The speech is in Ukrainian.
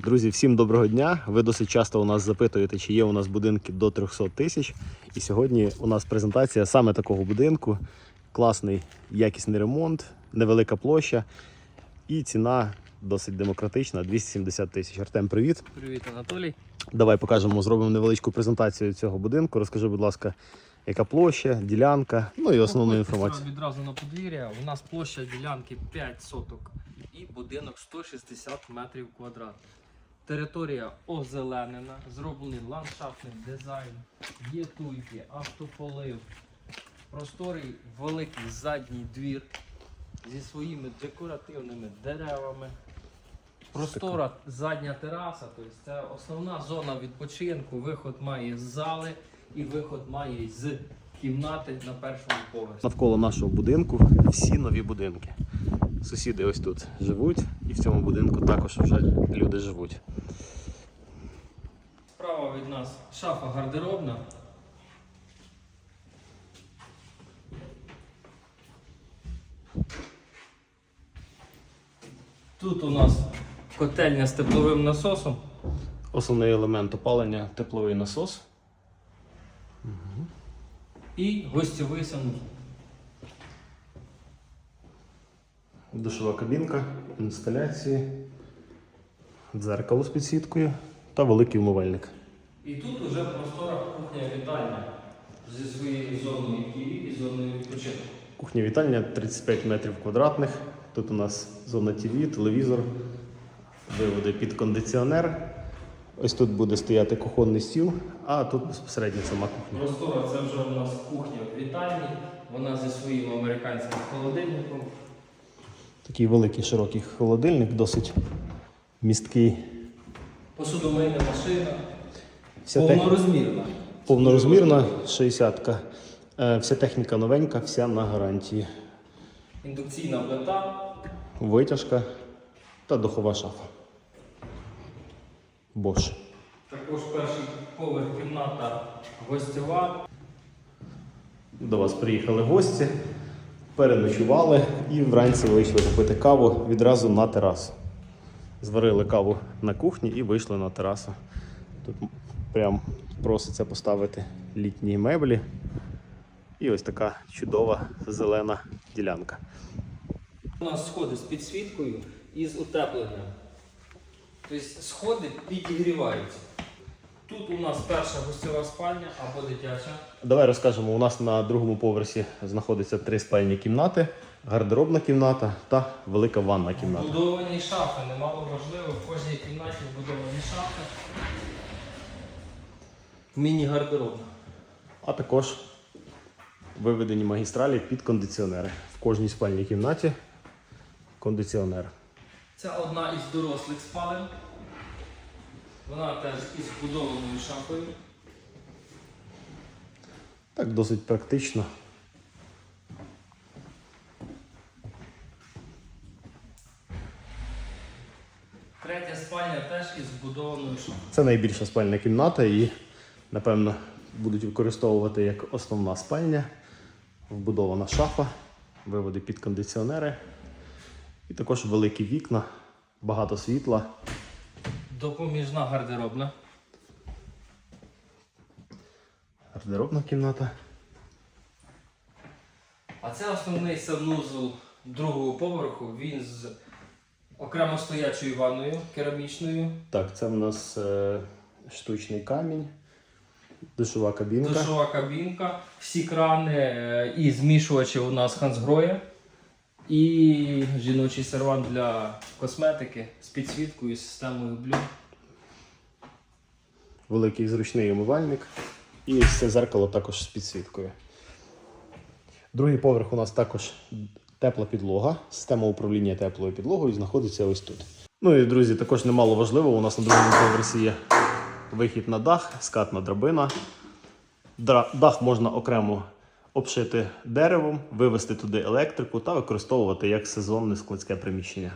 Друзі, всім доброго дня. Ви досить часто у нас запитуєте, чи є у нас будинки до 300 тисяч. І сьогодні у нас презентація саме такого будинку. Класний якісний ремонт, невелика площа і ціна досить демократична 270 тисяч. Артем, привіт. Привіт, Анатолій. Давай покажемо, зробимо невеличку презентацію цього будинку. Розкажи, будь ласка, яка площа, ділянка, ну і основну інформацію. Відразу на подвір'я. У нас площа ділянки 5 соток і будинок 160 метрів квадратних. Територія озеленена, зроблений ландшафтний дизайн, є туйки, автополив, просторий великий задній двір зі своїми декоративними деревами. Простора задня тераса, тобто це основна зона відпочинку. Виход має з зали і виход має з кімнати на першому поверсі. Навколо нашого будинку всі нові будинки. Сусіди ось тут живуть, і в цьому будинку також вже люди живуть. Справа від нас шафа гардеробна. Тут у нас котельня з тепловим насосом. Основний елемент опалення тепловий насос. і гостьовий санузел. Душова кабінка, інсталяції, дзеркало з підсвіткою та великий умивальник. І тут уже простора кухня вітальня зі своєю зоною TV і зоною відпочинку. Кухня вітальня 35 метрів квадратних. Тут у нас зона ТВ, телевізор, виводи під кондиціонер. Ось тут буде стояти кухонний стіл, а тут безпосередньо сама кухня. Простора це вже у нас кухня в вітальні, вона зі своїм американським холодильником. Такий великий широкий холодильник, досить місткий. Посудомийна машина, Вся, тех... повнорозмірна. Повнорозмірна 60-ка. Е, Вся техніка новенька, вся на гарантії. Індукційна плита, Витяжка та духова шафа. Bosch. також перший поверх кімната гостьова. До вас приїхали гості, переночували і вранці вийшли попити каву відразу на терасу. Зварили каву на кухні і вийшли на терасу. Тут прям проситься поставити літні меблі. І ось така чудова зелена ділянка. У нас сходи з підсвіткою і з утепленням. Тобто сходи підігріваються. Тут у нас перша гостьова спальня або дитяча. Давай розкажемо. У нас на другому поверсі знаходиться три спальні кімнати, гардеробна кімната та велика ванна кімната. Вбудовані шафи, немало важливо, в кожній кімнаті вбудовані шафи. Міні-гардеробна. А також виведені магістралі під кондиціонери. В кожній спальній кімнаті кондиціонер. Це одна із дорослих спалень. Вона теж із вбудованою шафою. Так досить практично. Третя спальня теж із вбудованою шафою. Це найбільша спальня кімната і, напевно, будуть використовувати як основна спальня, вбудована шафа, виводи під кондиціонери. І також великі вікна, багато світла. Допоміжна гардеробна. Гардеробна кімната. А це основний санузел другого поверху. Він з окремо стоячою ванною керамічною. Так, це в нас е, штучний камінь, душова кабінка. Душова кабінка, всі крани е, і змішувачі у нас Хансгроя. І жіночий сервант для косметики з підсвіткою і системою блю. великий зручний умивальник. І це зеркало також з підсвіткою. Другий поверх у нас також тепла підлога. Система управління теплою підлогою знаходиться ось тут. Ну і друзі, також немало важливо. У нас на другому поверсі є вихід на дах, скатна драбина. Дра- Дах можна окремо обшити деревом, вивести туди електрику та використовувати як сезонне складське приміщення.